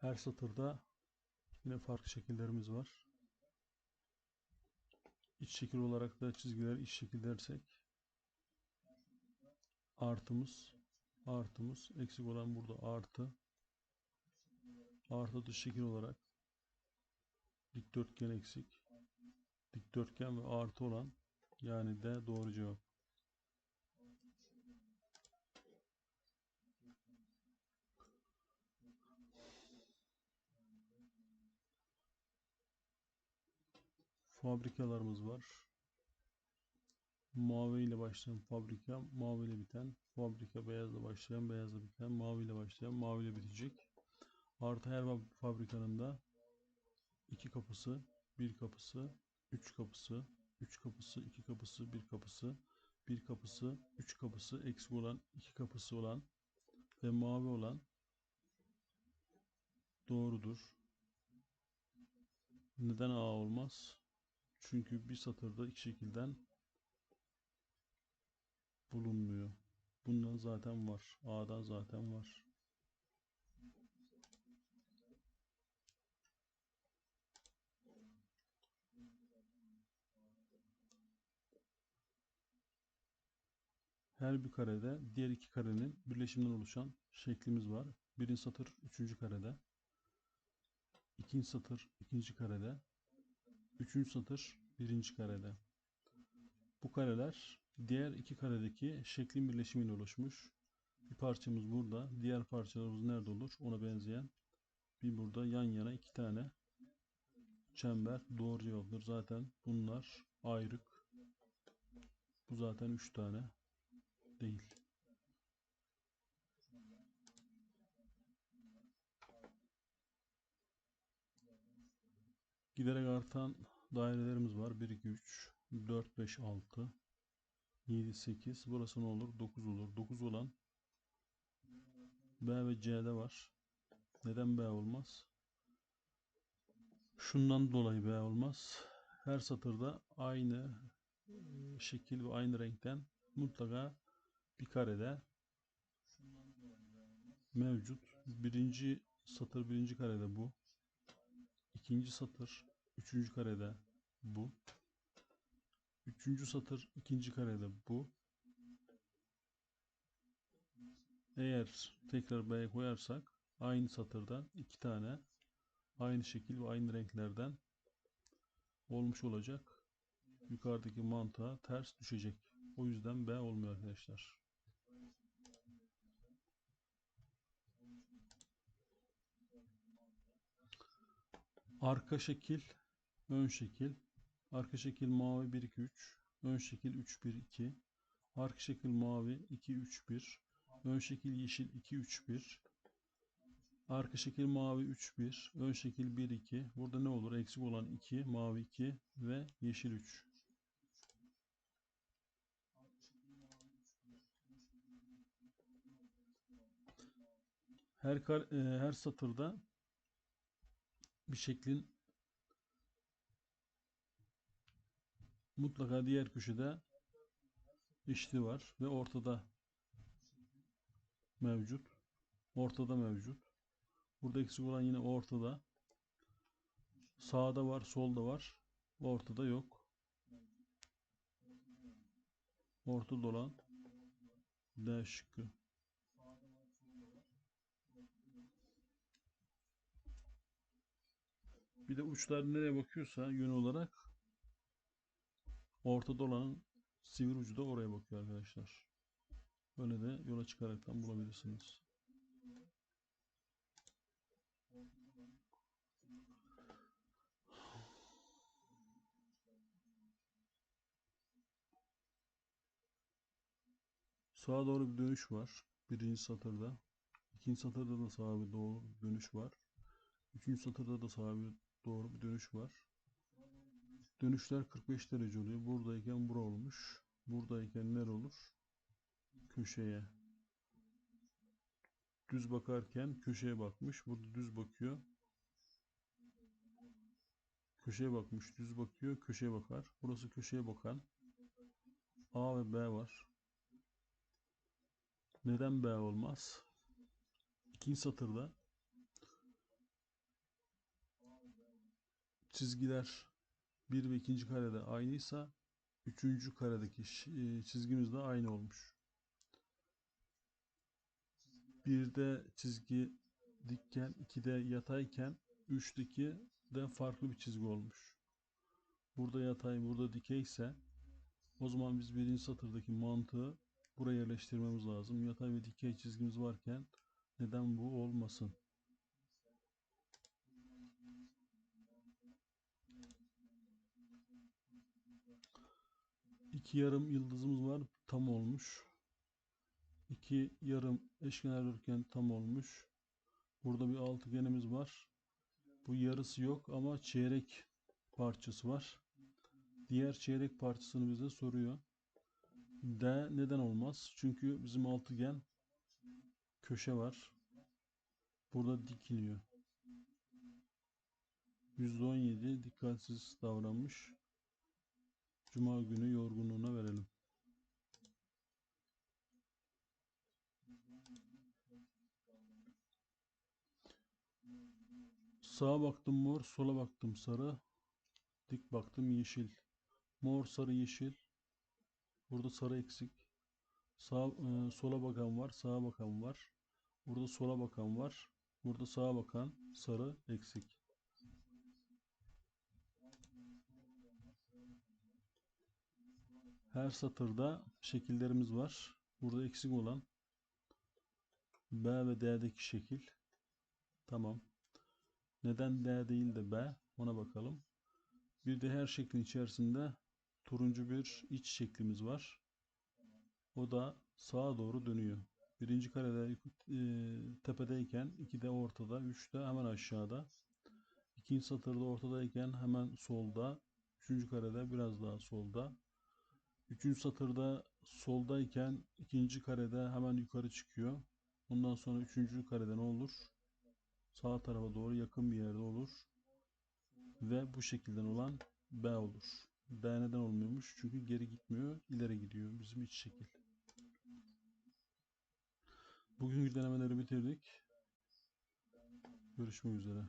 Her satırda yine farklı şekillerimiz var. İç şekil olarak da çizgiler iç şekil dersek artımız artımız eksik olan burada artı artı dış şekil olarak dikdörtgen eksik dikdörtgen ve artı olan yani de doğru cevap. Fabrikalarımız var. Mavi ile başlayan fabrika, mavi ile biten, fabrika beyazla başlayan, beyazla biten, mavi ile başlayan, mavi ile bitecek. Artı her fab- fabrikanın da iki kapısı, bir kapısı, üç kapısı, üç kapısı, iki kapısı, bir kapısı, bir kapısı, üç kapısı, eksik olan, iki kapısı olan ve mavi olan doğrudur. Neden A olmaz? Çünkü bir satırda iki şekilden bulunmuyor. Bundan zaten var. A'dan zaten var. Her bir karede diğer iki karenin birleşiminden oluşan şeklimiz var. Birinci satır üçüncü karede. ikinci satır ikinci karede. Üçüncü satır birinci karede. Bu kareler diğer iki karedeki şeklin birleşimiyle oluşmuş. Bir parçamız burada. Diğer parçalarımız nerede olur? Ona benzeyen bir burada yan yana iki tane çember doğru cevaptır. Zaten bunlar ayrık. Bu zaten üç tane değil. Giderek artan dairelerimiz var. 1, 2, 3, 4, 5, 6, 7, 8. Burası ne olur? 9 olur. 9 olan B ve C'de var. Neden B olmaz? Şundan dolayı B olmaz. Her satırda aynı e, şekil ve aynı renkten mutlaka bir karede mevcut. Birinci satır birinci karede bu. İkinci satır üçüncü karede bu. Üçüncü satır ikinci karede bu. Eğer tekrar B'ye koyarsak aynı satırdan iki tane aynı şekil ve aynı renklerden olmuş olacak. Yukarıdaki mantığa ters düşecek. O yüzden B olmuyor arkadaşlar. Arka şekil, ön şekil. Arka şekil mavi 1 2 3. Ön şekil 3 1 2. Arka şekil mavi 2 3 1. Ön şekil yeşil 2 3 1. Arka şekil mavi 3 1. Ön şekil 1 2. Burada ne olur? Eksik olan 2, mavi 2 ve yeşil 3. Her kar, e, her satırda bir şeklin mutlaka diğer köşede eşli var ve ortada mevcut. Ortada mevcut. Burada eksik olan yine ortada. Sağda var, solda var. Ortada yok. Ortada olan D şıkkı. Bir de uçlar nereye bakıyorsa yön olarak ortada olanın sivri ucu da oraya bakıyor arkadaşlar. Böyle de yola çıkaraktan bulabilirsiniz. Sağa doğru bir dönüş var. Birinci satırda. İkinci satırda da sağa bir doğru bir dönüş var. Üçüncü satırda da sağa bir doğru bir dönüş var. Dönüşler 45 derece oluyor. Buradayken bura olmuş. Buradayken nere olur? Köşeye. Düz bakarken köşeye bakmış. Burada düz bakıyor. Köşeye bakmış. Düz bakıyor. Köşeye bakar. Burası köşeye bakan. A ve B var. Neden B olmaz? İkinci satırda çizgiler 1 ve 2. karede aynıysa 3. karedeki e, çizgimiz de aynı olmuş. 1'de çizgi dikken, 2'de yatayken 3'teki de farklı bir çizgi olmuş. Burada yatay, burada dikey ise o zaman biz birinci satırdaki mantığı buraya yerleştirmemiz lazım. Yatay ve dikey çizgimiz varken neden bu olmasın? İki yarım yıldızımız var. Tam olmuş. İki yarım eşkenar dörtgen tam olmuş. Burada bir altıgenimiz var. Bu yarısı yok ama çeyrek parçası var. Diğer çeyrek parçasını bize soruyor. D neden olmaz? Çünkü bizim altıgen köşe var. Burada dikiliyor. %17 dikkatsiz davranmış. Cuma günü yorgunluğuna verelim. Sağa baktım mor, sola baktım sarı. Dik baktım yeşil. Mor, sarı, yeşil. Burada sarı eksik. Sağ, e, sola bakan var, sağa bakan var. Burada sola bakan var. Burada sağa bakan sarı eksik. Her satırda şekillerimiz var. Burada eksik olan B ve D'deki şekil. Tamam. Neden D değil de B? Ona bakalım. Bir de her şeklin içerisinde turuncu bir iç şeklimiz var. O da sağa doğru dönüyor. Birinci karede e, tepedeyken, iki de ortada, üç de hemen aşağıda. İkinci satırda ortadayken hemen solda, üçüncü karede biraz daha solda. Üçüncü satırda soldayken ikinci karede hemen yukarı çıkıyor. Ondan sonra üçüncü karede ne olur? Sağ tarafa doğru yakın bir yerde olur. Ve bu şekilden olan B olur. B neden olmuyormuş? Çünkü geri gitmiyor, ileri gidiyor. Bizim iç şekil. Bugünkü denemeleri bitirdik. Görüşmek üzere.